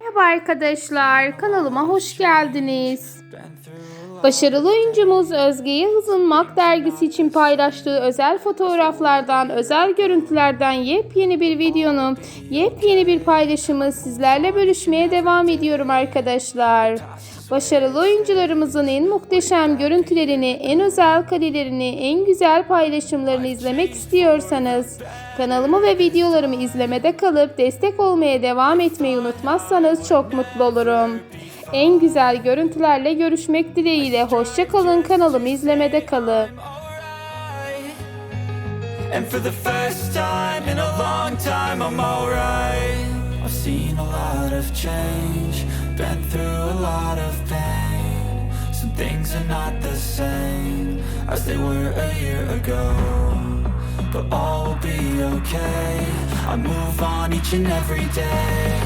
Merhaba arkadaşlar, kanalıma hoş geldiniz. Başarılı oyuncumuz Özge Yıldız'ın Mak dergisi için paylaştığı özel fotoğraflardan, özel görüntülerden yepyeni bir videonun, yepyeni bir paylaşımı sizlerle bölüşmeye devam ediyorum arkadaşlar. Başarılı oyuncularımızın en muhteşem görüntülerini, en özel karelerini, en güzel paylaşımlarını izlemek istiyorsanız kanalımı ve videolarımı izlemede kalıp destek olmaya devam etmeyi unutmazsanız çok mutlu olurum. En güzel görüntülerle görüşmek dileğiyle hoşça kalın kanalımı izlemede kalın. Things are not the same as they were a year ago. But all will be okay. I move on each and every day.